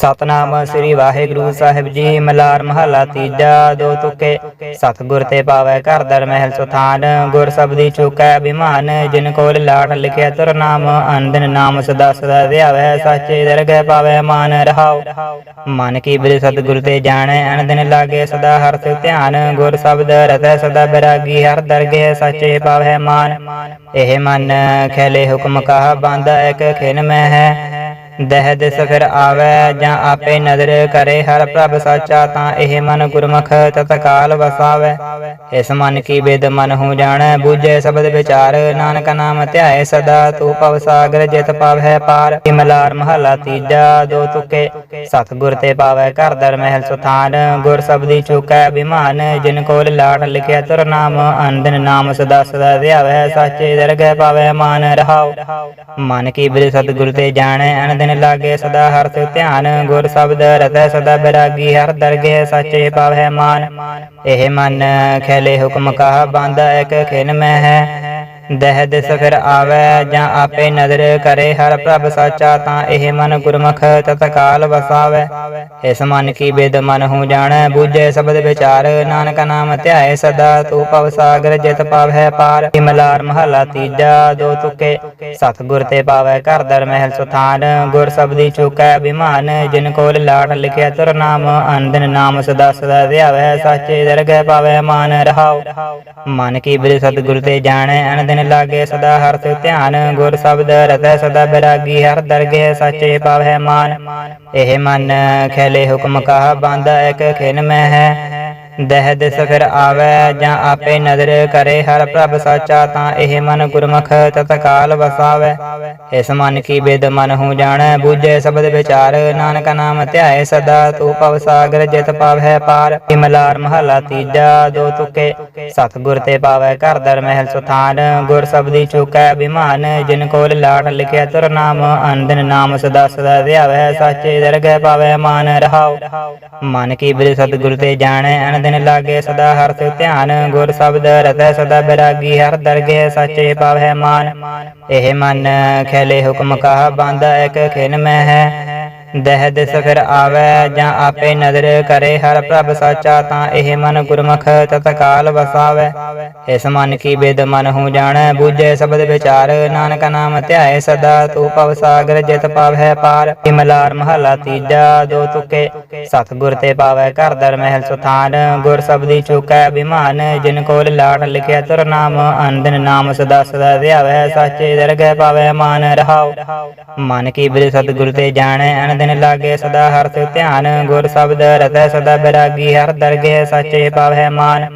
ਸਤਨਾਮ ਸ੍ਰੀ ਵਾਹਿਗੁਰੂ ਸਾਹਿਬ ਜੀ, ਮਲਾਰ ਮਹੱਲਾ ਤੀਜਾ, ਦੋ ਤੁਕੇ। ਸਤਿਗੁਰ ਤੇ ਪਾਵੈ ਘਰ ਦਰ ਮਹਿਲ ਸੁਥਾਨ, ਗੁਰ ਸਬਦੀ ਚੁਕੈ ਅਭਿਮਾਨ, ਜਿਨ ਕੋਲ ਲਾਟ ਲਿਖਿਆ ਤੁਰ ਨਾਮ ਅੰਦਨ ਨਾਮ ਸਦਾ ਸਦਾ ਧਿਆਵੈ ਸਾਚੇ ਦਰਗਹਿ ਪਾਵੈ ਮਾਨ ਰਹਾਉ। ਮਨ ਕੀ ਬਿਰ ਸਤਿਗੁਰ ਤੇ ਜਾਣੈ ਅਨ ਲਾਗੇ ਸਦਾ ਹਰ ਸਿ ਧਿਆਨ, ਗੁਰ ਸਬਦ ਰਤੈ ਸਦਾ ਬਿਰਾਗੀ, ਹਰ ਦਰਗਹਿ ਸਾਚੇ ਪਾਵੈ ਮਾਨ। ਇਹ ਮਨ ਖੇਲੇ ਹੁਕਮ ਕਹਾ ਬਾਂਦਾ, ਇਕ ਖਿਨ ਮੈਂ ਹੈ ਦਹਿ ਦਿਸ ਫਿਰ ਆਵੈ ਜਾਂ ਆਪੇ ਨਦਰ ਕਰੇ ਹਰ ਪ੍ਰਭ ਸਾਚਾ ਤਾਂ ਇਹ ਮਨ ਗੁਰਮੁਖ ਤਤਕਾਲ ਵਸਾਵੈ। ਇਸ ਮਨ ਕੀ ਬੇਦ ਮਨ ਹੂੰ ਜਾਣੈ, ਬੂਝੈ ਸ਼ਬਦ ਵਿਚਾਰ। ਨਾਨਕ ਨਾਮ ਧਿਆਏ ਸਦਾ, ਤੂੰ ਭਵ ਸਾਗਰ ਜਿਤ ਪਾਵੈ ਪਾਰ। ਇਮਲਾਰ ਮਹਲਾ ਤੀਜਾ, ਦੋ ਤੁਕੇ, ਸਤਿਗੁਰ ਤੇ ਪਾਵੈ ਘਰ ਦਰ ਮਹਿਲ ਸੁਥਾਨ। ਗੁਰ ਸਬਦੀ ਚੁਕੈ ਅਭਿਮਾਨ, ਜਿਨ ਕੋਲ ਲਾਟ ਲਿਖਿਆ ਤੁਰ ਨਾਮ। ਅੰਦਨ ਨਾਮ ਸਦਾ ਸਦਾ ਧਿਆਵੈ ਸਾਚੇ ਦਰਗਹਿ ਪਾਵੈ ਮਾਨ ਰਹਾਉ। ਮਨ ਕੀ ਬਿਰ ਸਤਿਗੁਰ ਤੇ ਜਾਣੈ ਅਨ ਦਿਨ ਲਾਗੇ ਸਦਾ ਹਰ ਸਿ ਧਿਆਨ, ਗੁਰ ਸ਼ਬਦ ਰਤੈ ਸਦਾ ਬਿਰਾਗੀ, ਹਰ ਦਰਗਹਿ ਸਾਚੇ ਪਾਵੈ ਮਾਨ। ਇਹ ਮਨ ਖੇਲੇ ਹੁਕਮ ਕਹਾ ਬਾਂਦਾ, ਇਕ ਖਿਨ ਮੈਂ ਹੈ। ਦਹਿ ਦਿਸ ਫਿਰ ਆਵੈ ਜਾਂ ਆਪੇ ਨਦਰ ਕਰੇ ਹਰ ਪ੍ਰਭ ਸਾਚਾ ਤਾਂ ਇਹ ਮਨ ਗੁਰਮੁਖ ਤਤਕਾਲ ਵਸਾਵੈ। ਇਸ ਮਨ ਕੀ ਬਿਦ ਮਨ ਹੂੰ ਜਾਣੈ, ਬੂਝੈ ਸ਼ਬਦ ਵਿਚਾਰ, ਨਾਨਕ ਨਾਮ ਧਿਆਏ ਸਦਾ, ਤੂੰ ਪਵ ਸਾਗਰ ਜਿਤ ਪਾਵੈ ਪਾਰ। ਇਮਲਾਰ ਮਹਲਾ ਤੀਜਾ ਦੋ ਤੁਕੇ ਸਤਿਗੁਰ ਤੇ ਪਾਵੈ ਘਰ ਦਰ ਮਹਿਲ ਸੁਥਾਨ। ਗੁਰ ਸਬਦੀ ਚੁਕੈ ਅਭਿਮਾਨ, ਜਿਨ ਕੋਲ ਲਾਟ ਲਿਖਿਆ ਤੁਰ ਨਾਮ ਅੰਦਨ ਨਾਮ ਸਦਾ ਸਦਾ ਧਿਆਵੈ, ਸਾਚੇ ਦਰਗਹਿ ਪਾਵੈ ਮਾਨ ਰਹਾਉ। ਮਨ ਕੀ ਬਿਰ ਸਤਿਗੁਰ ਤੇ ਜਾਣੈ ਅਨ ਦਿਨ ਲਾਗੇ ਸਦਾ ਹਰ ਸਿ ਧਿਆਨ, ਗੁਰ ਸ਼ਬਦ ਰਤੈ ਸਦਾ ਬਿਰਾਗੀ, ਹਰ ਦਰਗਹਿ ਸਾਚੇ ਪਾਵੈ ਮਾਨ ਇਹ ਮਨ ਖੇਲੇ ਹੁਕਮ ਕਹਾ ਬਾਂਦਾ, ਇਕ ਖਿਨ ਮੈਂ ਹੈ। ਦਹਿ ਦਿਸ ਫਿਰ ਆਵੈ ਜਾਂ ਆਪੇ ਨਦਰ ਕਰੇ ਹਰ ਪ੍ਰਭ ਸਾਚਾ ਤਾਂ ਇਹ ਮਨ ਗੁਰਮੁਖ ਤਤਕਾਲ ਵਸਾਵੈ। ਇਸ ਮਨ ਕੀ ਬੇਦ ਮਨ ਹੂੰ ਜਾਣੈ, ਬੂਝੈ ਸ਼ਬਦ ਵਿਚਾਰ। ਨਾਨਕ ਨਾਮ ਧਿਆਏ ਸਦਾ, ਤੂੰ ਭਵ ਸਾਗਰ ਜਿਤ ਪਾਵੈ ਪਾਰ। ਇਮਲਾਰ ਮਹਲਾ ਤੀਜਾ, ਦੋ ਤੁਕੇ, ਸਤਿਗੁਰ ਤੇ ਪਾਵੈ ਘਰ ਦਰ ਮਹਿਲ ਸੁਥਾਨ। ਗੁਰ ਸਬਦੀ ਚੁਕੈ ਅਭਿਮਾਨ, ਜਿਨ ਕੋਲ ਲਾਟ ਲਿਖਿਆ ਤੁਰ ਨਾਮ। ਅੰਦਨ ਨਾਮ ਸਦਾ ਸਦਾ ਧਿਆਵੈ ਸਾਚੇ ਦਰਗਹਿ ਪਾਵੈ ਮਾਨ ਰਹਾਉ। ਮਨ ਕੀ ਬਿਰ ਸਤਿਗੁਰ ਤੇ ਜਾਣੈ ਅਨੰਦ ਦਿਨ ਲਾਗੇ ਸਦਾ ਹਰ ਸਿ ਧਿਆਨ, ਗੁਰ ਸ਼ਬਦ ਰਤੈ ਸਦਾ ਬਿਰਾਗੀ, ਹਰ ਦਰਗੇ ਸਾਚੇ ਪਾਵੈ ਮਾਨ ਇਹ ਮਨ ਖੇਲੇ ਹੁਕਮ ਕਹਾ ਬਾਂਦਾ, ਇਕ ਖਿਨ ਮੈਂ ਹੈ। ਦਹਿ ਦਿਸ ਫਿਰ ਆਵੈ ਜਾਂ ਆਪੇ ਨਦਰ ਕਰੇ ਹਰ ਪ੍ਰਭ ਸਾਚਾ ਤਾਂ ਇਹ ਮਨ ਗੁਰਮੁਖ ਤਤਕਾਲ ਵਸਾਵੈ। ਇਸ ਮਨ ਕੀ ਬੇਦ ਮਨ ਹੂੰ ਜਾਣੈ, ਬੂਝੈ ਸ਼ਬਦ ਵਿਚਾਰ, ਨਾਨਕ ਨਾਮ ਧਿਆਏ ਸਦਾ, ਤੂੰ ਭਵ ਸਾਗਰ ਜਿਤ ਪਾਵੈ ਪਾਰ। ਇਮਲਾਰ ਮਹਲਾ ਤੀਜਾ ਦੋ ਤੁਕੇ ਸਤਿਗੁਰ ਤੇ ਪਾਵੈ ਘਰ ਦਰ ਮਹਿਲ ਸੁਥਾਨ। ਗੁਰ ਸਬਦੀ ਚੁਕੈ ਬਿਮਾਨ ਜਿਨ ਕੋਲ ਲਾਟ ਲਿਖਿਆ ਤੁਰ ਨਾਮ ਅੰਦਨ ਨਾਮ ਸਦਾ ਸਦਾ ਧਿਆਵੈ, ਸਾਚੇ ਦਰਗਹਿ ਪਾਵੈ ਮਾਨ ਰਹਾਉ। ਮਨ ਕੀ ਬਿਰ ਸਤਿਗੁਰ ਤੇ ਜਾਣੈ ਦਿਨ ਲਾਗੇ ਸਦਾ ਹਰ ਸਿ ਧਿਆਨ, ਗੁਰ ਸ਼ਬਦ ਰਤੈ ਸਦਾ ਬਿਰਾਗੀ, ਹਰ ਦਰਗਹਿ ਸਾਚੇ ਪਾਵੈ ਮਾਨ।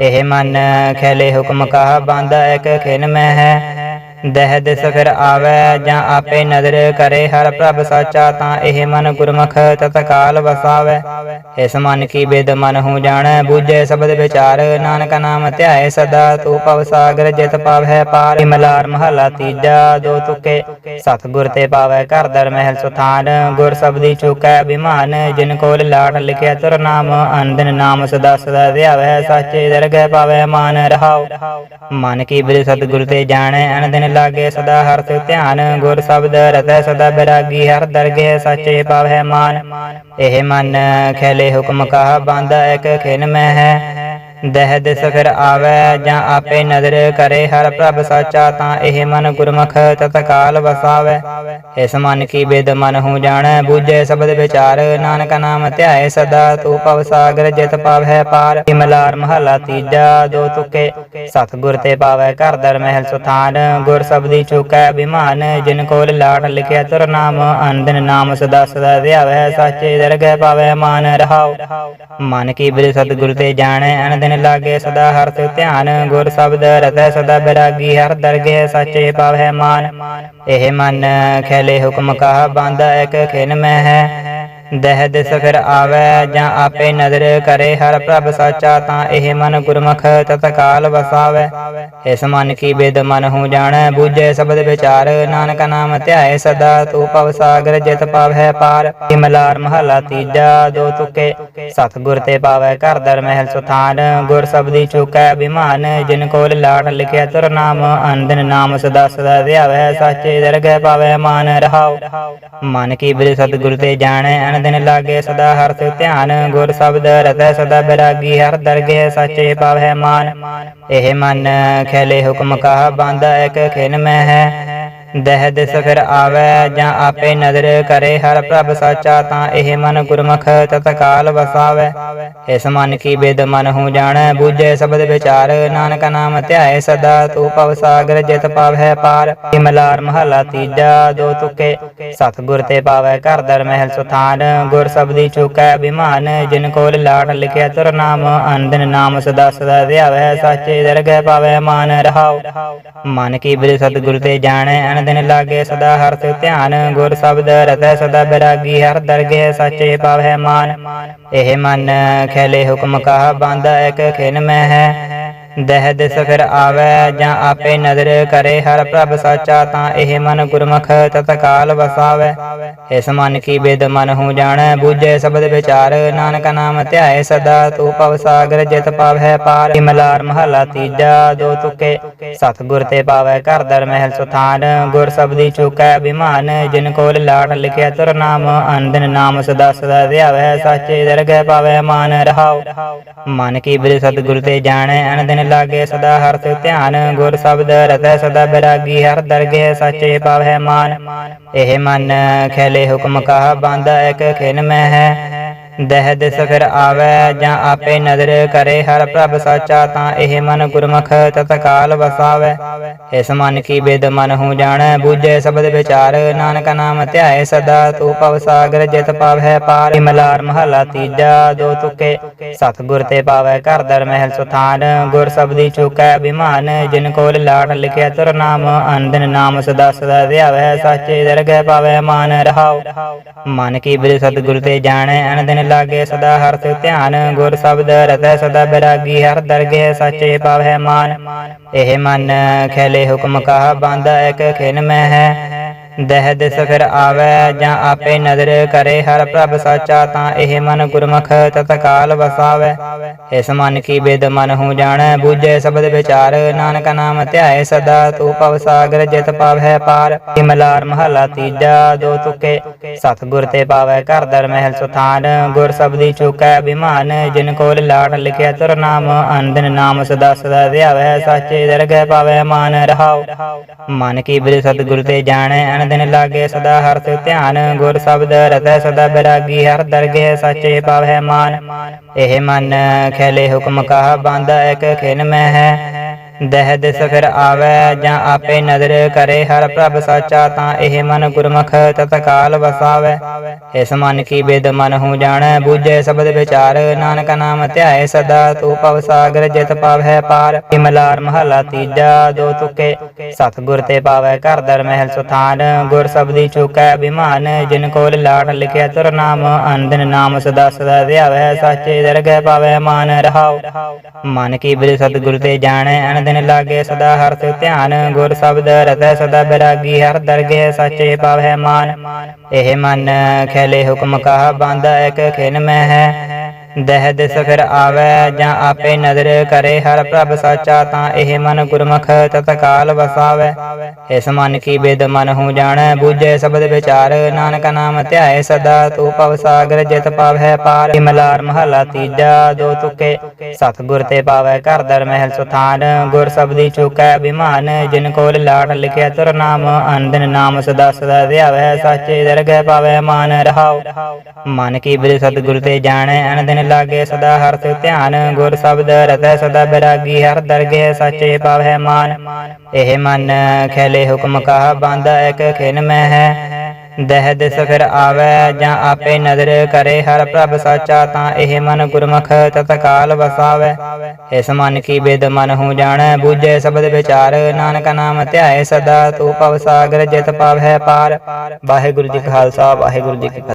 ਇਹ ਮਨ ਖੇਲੇ ਹੁਕਮ ਕਹਾ ਬਾਂਦਾ, ਇਕ ਖਿਨ ਮੈਂ ਹੈ। ਦਹਿ ਦਿਸ ਫਿਰ ਆਵੈ ਜਾਂ ਆਪੇ ਨਦਰ ਕਰੇ ਹਰ ਪ੍ਰਭ ਸਾਚਾ ਤਾਂ ਇਹ ਮਨ ਗੁਰਮੁਖ ਤਤਕਾਲ ਵਸਾਵੈ। ਇਸ ਮਨ ਕੀ ਬੇਦ ਮਨ ਹੂੰ ਜਾਣੈ, ਬੂਝੈ ਸ਼ਬਦ ਵਿਚਾਰ, ਨਾਨਕ ਨਾਮ ਧਿਆਏ ਸਦਾ, ਤੂੰ ਭਵ ਸਾਗਰ ਜਿਤ ਪਾਵੈ ਪਾਰ। ਇਮਲਾਰ ਮਹਲਾ ਤੀਜਾ ਦੋ ਤੁਕੇ ਸਤਿਗੁਰ ਤੇ ਪਾਵੈ ਘਰ ਦਰ ਮਹਿਲ ਸੁਥਾਨ। ਗੁਰ ਸਬਦੀ ਚੁਕੈ ਅਭਿਮਾਨ, ਜਿਨ ਕੋਲ ਲਾਟ ਲਿਖਿਆ ਤੁਰ ਨਾਮ ਅੰਦਨ ਨਾਮ ਸਦਾ ਸਦਾ ਧਿਆਵੈ, ਸਾਚੇ ਦਰਗਹਿ ਪਾਵੈ ਮਾਨ ਰਹਾਉ। ਮਨ ਕੀ ਬਿਰ ਸਤਿਗੁਰ ਤੇ ਜਾਣੈ ਅਨ ਲਾਗੇ ਸਦਾ ਹਰ ਸਿ ਧਿਆਨ, ਗੁਰ ਸ਼ਬਦ ਰਤੈ ਸਦਾ ਬਿਰਾਗੀ, ਹਰ ਦਰਗਹਿ ਸਾਚੇ ਪਾਵੈ ਮਾਨ। ਇਹ ਮਨ ਖੈਲੇ ਹੁਕਮ ਕਹਾ ਬਾਂਦਾ, ਇਕ ਖਿਨ ਮੈਂ ਹੈ। ਦਹਿ ਦਿਸ ਫਿਰ ਆਵੈ ਜਾਂ ਆਪੇ ਨਦਰ ਕਰੇ ਹਰ ਪ੍ਰਭ ਸਾਚਾ ਤਾਂ ਇਹ ਮਨ ਗੁਰਮੁਖ ਤਤਕਾਲ ਵਸਾਵੈ। ਇਸ ਮਨ ਕੀ ਬਿਦ ਮਨ ਹੂੰ ਜਾਣੈ, ਬੂਝੈ ਸ਼ਬਦ ਵਿਚਾਰ, ਨਾਨਕ ਨਾਮ ਧਿਆਏ ਸਦਾ, ਤੂੰ ਭਵ ਸਾਗਰ ਜਿਤ ਪਾਵੈ ਪਾਰ। ਇਮਲਾਰ ਮਹਲਾ ਤੀਜਾ, ਦੋ ਤੁਕੇ, ਸਤਿਗੁਰ ਤੇ ਪਾਵੈ ਘਰ ਦਰ ਮਹਿਲ ਸੁਥਾਨ। ਗੁਰ ਸਬਦੀ ਚੁਕੈ ਅਭਿਮਾਨ, ਜਿਨ ਕੋਲ ਲਾਟ ਲਿਖਿਆ ਤੁਰ ਨਾਮ ਅੰਦਨ ਨਾਮ ਸਦਾ ਸਦਾ ਧਿਆਵੈ, ਸਾਚੇ ਦਰਗਹਿ ਪਾਵੈ ਮਾਨ ਰਹਾਉ। ਮਨ ਕੀ ਬਿਰ ਸਤਿਗੁਰ ਤੇ ਜਾਣੈ ਅਨ ਦਿਨ ਲਾਗੇ ਸਦਾ ਹਰ ਸਿ ਧਿਆਨ, ਗੁਰ ਸ਼ਬਦ ਰਤੈ ਸਦਾ ਬਿਰਾਗੀ, ਹਰ ਦਰਗਹਿ ਸਾਚੇ ਪਾਵੈ ਮਾਨ ਇਹ ਮਨ ਖੇਲੇ ਹੁਕਮ ਕਹਾ ਬਾਂਦਾ, ਇਕ ਖਿਨ ਮੈਂ ਹੈ। ਦਹਿ ਦਿਸ ਫਿਰ ਆਵੈ ਜਾਂ ਆਪੇ ਨਦਰ ਕਰੇ ਹਰ ਪ੍ਰਭ ਸਾਚਾ ਤਾਂ ਇਹ ਮਨ ਗੁਰਮੁਖ ਤਤਕਾਲ ਵਸਾਵੈ। ਇਸ ਮਨ ਕੀ ਬਿਦ ਮਨ ਹੂੰ ਜਾਣੈ, ਬੂਝੈ ਸ਼ਬਦ ਵਿਚਾਰ, ਨਾਨਕ ਨਾਮ ਧਿਆਏ ਸਦਾ, ਤੂੰ ਭਵ ਸਾਗਰ ਜਿਤ ਪਾਵੈ ਪਾਰ। ਇਮਲਾਰ ਮਹਲਾ ਤੀਜਾ, ਦੋ ਤੁਕੇ, ਸਤਿਗੁਰ ਤੇ ਪਾਵੈ ਘਰ ਦਰ ਮਹਿਲ ਸੁਥਾਨ। ਗੁਰ ਸਬਦੀ ਚੁਕੈ ਅਭਿਮਾਨ ਜਿਨ ਕੋਲ ਲਾਟ ਲਿਖਿਆ ਤੁਰ ਨਾਮ ਅੰਦਨ ਨਾਮ ਸਦਾ ਸਦਾ ਧਿਆਵੈ, ਸਾਚੇ ਦਰਗਹਿ ਪਾਵੈ ਮਾਨ ਰਹਾਉ। ਮਨ ਕੀ ਬਿਰ ਸਤਿਗੁਰ ਤੇ ਜਾਣੈ ਅਨ ਦਿਨ ਲਾਗੇ ਸਦਾ ਹਰ ਸਿ ਧਿਆਨ, ਗੁਰ ਸ਼ਬਦ ਰਤੈ ਸਦਾ ਬਿਰਾਗੀ, ਹਰ ਦਰਗਹਿ ਸਾਚੇ ਪਾਵੈ ਮਾਨ। ਇਹ ਮਨ ਖੇਲੇ ਹੁਕਮ ਕਹਾ ਬਾਂਦਾ, ਇਕ ਖਿਨ ਮੈਂ ਹੈ। ਦਹਿ ਦਿਸ ਫਿਰ ਆਵੈ ਜਾਂ ਆਪੇ ਨਦਰ ਕਰੇ ਹਰ ਪ੍ਰਭ ਸਾਚਾ ਤਾਂ ਇਹ ਮਨ ਗੁਰਮੁਖ ਤਤਕਾਲ ਵਸਾਵੈ। ਇਸ ਮਨ ਕੀ ਬੇਦ ਮਨ ਹੂੰ ਜਾਣੈ, ਬੂਝੈ ਸ਼ਬਦ ਵਿਚਾਰ, ਨਾਨਕ ਨਾਮ ਧਿਆਏ ਸਦਾ, ਤੂੰ ਭਵ ਸਾਗਰ ਜਿਤ ਪਾਵੈ ਪਾਰ। ਮਲਾਰ ਮਹਲਾ ਤੀਜਾ, ਦੋ ਤੁਕੇ, ਸਤਿਗੁਰ ਤੇ ਪਾਵੈ ਘਰ ਦਰ ਮਹਿਲ ਸੁਥਾਨ। ਗੁਰ ਸਬਦੀ ਚੁਕੈ ਅਭਿਮਾਨ, ਜਿਨ ਕੋਲ ਲਾਟ ਲਿਖਿਆ ਤੁਰ ਨਾਮ ਅੰਦਨ ਨਾਮ ਸਦਾ ਸਦਾ ਧਿਆਵੈ, ਸਾਚੇ ਦਰਗਹਿ ਪਾਵੈ ਮਾਨ ਰਹਾਉ। ਮਨ ਕੀ ਬਿਰ ਸਤਿਗੁਰ ਤੇ ਜਾਣੈ ਦਿਨ ਲਾਗੇ ਸਦਾ ਹਰ ਸਿ ਧਿਆਨ, ਗੁਰ ਸ਼ਬਦ ਰਤੈ ਸਦਾ ਬਿਰਾਗੀ, ਹਰ ਦਰਗਹਿ ਸਾਚੇ ਪਾਵੈ ਮਾਨ। ਇਹ ਮਨ ਖੇਲੇ ਹੁਕਮ ਕਹਾ ਬਾਂਦਾ ਇਕ ਖਿਨ ਮੈਂ ਹੈ। ਦਹਿ ਦਿਸ ਫਿਰ ਆਵੈ ਜਾਂ ਆਪੇ ਨਦਰ ਕਰੇ, ਹਰ ਪ੍ਰਭ ਸਾਚਾ ਤਾਂ ਇਹ ਮਨ ਗੁਰਮੁਖ ਤਤਕਾਲ ਵਸਾਵੈ। ਇਸ ਮਨ ਕੀ ਬੇਦ ਮਨ ਹੂੰ ਜਾਣੈ, ਬੂਝੈ ਸ਼ਬਦ ਵਿਚਾਰ, ਨਾਨਕ ਨਾਮ ਧਿਆਏ ਸਦਾ, ਤੂੰ ਪਵ ਸਾਗਰ ਜਿਤ ਪਾਵੈ ਪਾਰ। ਮਲਾਰ ਮਹਲਾ ਤੀਜਾ, ਦੋ ਤੁਕੇ, ਸਤਿਗੁਰ ਤੇ ਪਾਵੈ ਘਰ ਦਰ ਮਹਿਲ ਸੁਥਾਨ। ਗੁਰ ਸਬਦੀ ਚੁਕੈ ਅਭਿਮਾਨ, ਜਿਨ ਕੋਲ ਲਾਟ ਲਿਖਿਆ ਤੁਰ ਨਾਮ ਅੰਦਨ ਨਾਮ ਸਦਾ ਸਦਾ ਧਿਆਵੈ, ਸਾਚੇ ਦਰਗਹਿ ਪਾਵੈ ਮਾਨ ਰਹਾਉ। ਮਨ ਕੀ ਬਿਰ ਸਤਿਗੁਰ ਤੇ ਜਾਣੈ ਅਨ ਲਾਗੇ ਸਦਾ ਹਰ ਸਿ ਧਿਆਨ, ਗੁਰ ਸ਼ਬਦ ਰਤੈ ਸਦਾ ਬਿਰਾਗੀ, ਹਰ ਦਰਗਹਿ ਸਾਚੇ ਪਾਵੈ ਮਾਨ। ਇਹ ਮਨ ਖੇਲੇ ਹੁਕਮ ਕਹਾ ਬਾਂਦਾ, ਇਕ ਖਿਨ ਮੈਂ ਹੈ ਦਹਿ ਦਿਸ ਫਿਰ ਆਵੈ ਜਾਂ ਆਪੇ ਨਦਰ ਕਰੇ ਹਰ ਪ੍ਰਭ ਸਾਚਾ ਤਾਂ ਇਹ ਮਨ ਗੁਰਮੁਖ ਤਤਕਾਲ ਵਸਾਵੈ। ਇਸ ਮਨ ਕੀ ਬੇਦ ਮਨ ਹੂੰ ਜਾਣੈ, ਬੂਝੈ ਸ਼ਬਦ ਵਿਚਾਰ, ਨਾਨਕ ਨਾਮ ਧਿਆਏ ਸਦਾ, ਤੂੰ ਪਵ ਸਾਗਰ ਜਿਤ ਪਾਵੈ ਪਾਰ। ਮਲਾਰ ਮਹਲਾ ਤੀਜਾ, ਦੋ ਤੁਕੇ, ਸਤਿਗੁਰ ਤੇ ਪਾਵੈ ਘਰ ਦਰ ਮਹਿਲ ਸੁਥਾਨ। ਗੁਰ ਸਬਦੀ ਚੁਕੈ ਅਭਿਮਾਨ, ਜਿਨ ਕੋਲ ਲਾਟ ਲਿਖਿਆ ਤੁਰ ਨਾਮ ਅੰਦਨ ਨਾਮ ਸਦਾ ਸਦਾ ਧਿਆਵੈ, ਸਾਚੇ ਦਰਗਹਿ ਪਾਵੈ ਮਾਨ ਰਹਾਉ। ਮਨ ਕੀ ਬਿਰ ਸਤਿਗੁਰ ਤੇ ਜਾਣੈ ਅਨ ਲਾਗੇ ਸਦਾ ਹਰ ਸਿ ਧਿਆਨ, ਗੁਰ ਸ਼ਬਦ ਰਤੈ ਸਦਾ ਬਿਰਾਗੀ, ਹਰ ਦਰਗਹਿ ਸਾਚੇ ਪਾਵੈ ਮਾਨ ਇਹ ਮਨ ਖੇਲੇ ਹੁਕਮ ਕਹਾ, ਬਾਂਦਾ ਇਕ ਖਿਨ ਮੈਂ ਹੈ ਦਹਿ ਦਿਸ ਫਿਰ ਆਵੈ ਜਾਂ ਆਪੇ ਨਦਰ ਕਰੇ, ਹਰ ਪ੍ਰਭ ਸਾਚਾ ਤਾਂ ਇਹ ਮਨ ਗੁਰਮੁਖ ਤਤਕਾਲ ਵਸਾਵੈ। ਇਸ ਮਨ ਕੀ ਬੇਦ ਮਨ ਹੂੰ ਜਾਣੈ, ਬੂਝੈ ਸ਼ਬਦ ਵਿਚਾਰ, ਨਾਨਕ ਨਾਮ ਧਿਆਏ ਸਦਾ, ਤੂੰ ਭਵ ਸਾਗਰ ਜਿਤ ਪਾਵੈ ਪਾਰ। ਮਲਾਰ ਮਹਲਾ ਤੀਜਾ, ਦੋ ਤੁਕੇ, ਸਤਿਗੁਰ ਤੇ ਪਾਵੈ ਘਰ ਦਰ ਮਹਿਲ ਸੁਥਾਨ। ਗੁਰ ਸਬਦੀ ਚੁਕੈ ਅਭਿਮਾਨ, ਜਿਨ ਕੋਲ ਲਾਟ ਲਿਖਿਆ ਤੁਰ ਨਾਮ ਅੰਦਨ ਨਾਮ ਸਦਾ ਸਦਾ ਧਿਆਵੈ, ਸਾਚੇ ਦਰਗਹਿ ਪਾਵੈ ਮਾਨ ਰਹਾਉ। ਮਨ ਕੀ ਬਿਰ ਸਤਿਗੁਰ ਤੇ ਜਾਣੈ ਦਿਨ ਲਾਗੇ ਸਦਾ ਹਰ ਸਿ ਧਿਆਨ, ਗੁਰ ਸ਼ਬਦ ਰਤੈ ਸਦਾ ਬਿਰਾਗੀ, ਹਰ ਦਰਗਹਿ ਸਾਚੇ ਪਾਵੈ ਮਾਨ। ਇਹ ਮਨ ਖੇਲੇ ਹੁਕਮ ਕਹਾ ਬਾਂਦਾ, ਇਕ ਖਿਨ ਮੈਂ ਹੈ। ਦਹਿ ਦਿਸ ਫਿਰ ਆਵੈ ਜਾਂ ਆਪੇ ਨਦਰ ਕਰੇ ਹਰ ਪ੍ਰਭ ਸਾਚਾ ਤਾਂ ਇਹ ਮਨ ਗੁਰਮੁਖ ਤਤਕਾਲ ਵਸਾਵੈ। ਇਸ ਮਨ ਕੀ ਬੇਦ ਮਨ ਹੂੰ ਜਾਣੈ, ਬੂਝੈ ਸ਼ਬਦ ਵਿਚਾਰ, ਨਾਨਕ ਨਾਮ ਧਿਆਏ ਸਦਾ, ਤੂੰ ਭਵ ਸਾਗਰ ਜਿਤ ਪਾਵੈ ਪਾਰ। ਮਲਾਰ ਮਹਲਾ ਤੀਜਾ ਦੋ ਤੁਕੇ ਸਤਿਗੁਰ ਤੇ ਪਾਵੈ ਘਰ ਦਰ ਮਹਿਲ ਸੁਥਾਨ। ਗੁਰ ਸਬਦੀ ਚੁਕੈ ਅਭਿਮਾਨ, ਜਿਨ ਕੋਲ ਲਾਟ ਲਿਖਿਆ ਤੁਰ ਨਾਮ ਅੰਦਨ ਨਾਮ ਸਦਾ ਸਦਾ ਧਿਆਵੈ, ਸਾਚੇ ਦਰਗਹਿ ਪਾਵੈ ਮਾਨ ਰਹਾਉ। ਮਨ ਕੀ ਬਿਰ ਸਤਿਗੁਰ ਤੇ ਜਾਣੈ ਦਿਨ ਲਾਗੇ ਸਦਾ ਹਰ ਸਿ ਧਿਆਨ, ਗੁਰ ਸ਼ਬਦ ਰਤੈ ਸਦਾ ਬਿਰਾਗੀ, ਹਰ ਦਰਗਹਿ ਸਾਚੇ ਪਾਵੈ ਮਾਨ। ਇਹ ਮਨ ਖੇਲੇ ਹੁਕਮ ਕਹਾ ਬਾਂਦਾ, ਇਕ ਖਿਨ ਮੈਂ ਹੈ ਦਹਿ ਦਿਸ ਫਿਰ ਆਵੈ ਜਾਂ ਆਪੇ ਨਦਰ ਕਰੇ ਹਰ ਪ੍ਰਭ ਸਾਚਾ ਤਾਂ ਇਹ ਮਨ ਗੁਰਮੁਖ ਤਤਕਾਲ ਵਸਾਵੈ। ਇਸ ਮਨ ਕੀ ਬੇਦ ਮਨ ਹੂੰ ਜਾਣੈ ਬੂਝੈ ਸ਼ਬਦ ਵਿਚਾਰ। ਨਾਨਕ ਨਾਮ ਧਿਆਏ ਸਦਾ ਤੂੰ ਭਵ ਸਾਗਰ ਜਿਤ ਪਾਵੈ ਪਾਰ। ਮਲਾਰ ਮਹਲਾ ਤੀਜਾ ਦੋ ਤੁਕੇ ਸਤਿਗੁਰ ਤੇ ਪਾਵੈ ਘਰ ਦਰ ਮਹਿਲ ਸੁਥਾਨ। ਗੁਰ ਸਬਦੀ ਚੁਕੈ ਅਭਿਮਾਨ ਜਿਨ ਕੋਲ ਲਾਟ ਲਿਖਿਆ ਤੁਰ ਨਾਮ। ਅੰਦਨ ਨਾਮ ਸਦਾ ਸਦਾ ਧਿਆਵੈ ਸਾਚੇ ਦਰਗਹਿ ਪਾਵੈ ਮਾਨ ਰਹਾਉ। ਮਨ ਕੀ ਬਿਰ ਸਤਿਗੁਰ ਤੇ ਜਾਣੈ ਅਨ ਦਿਨ ਲਾਗੇ ਸਦਾ ਹਰ ਸਿ ਧਿਆਨ, ਗੁਰ ਸ਼ਬਦ ਰਤੈ ਸਦਾ ਬਿਰਾਗੀ, ਹਰ ਦਰਗਹਿ ਸਾਚੇ ਪਾਵੈ ਮਾਨ। ਇਹ ਮਨ ਖੈਲੇ ਹੁਕਮ ਕਹਾ ਬਾਂਦਾ ਇਕ ਖਿਨ ਮੈਂ ਹੈ। ਦਹਿ ਦਿਸ ਫਿਰ ਆਵੈ ਜਾਂ ਆਪੇ ਨਦਰ ਕਰੇ ਹਰ ਪ੍ਰਭ ਸਾਚਾ ਤਾਂ ਇਹ ਮਨ ਗੁਰਮੁਖ ਤਤਕਾਲ ਵਸਾਵੈ। ਇਸ ਮਨ ਕੀ ਬੇਦ ਮਨ ਹੂੰ ਜਾਣੈ, ਬੂਝੈ ਸ਼ਬਦ ਵਿਚਾਰ, ਨਾਨਕ ਨਾਮ ਧਿਆਏ ਸਦਾ, ਤੂੰ ਪਵ ਸਾਗਰ ਜਿਤ ਪਾਵੈ ਪਾਰ। ਵਾਹਿਗੁਰੂ ਜੀ ਖਾਲਸਾ, ਵਾਹਿਗੁਰੂ ਜੀ ਕੀ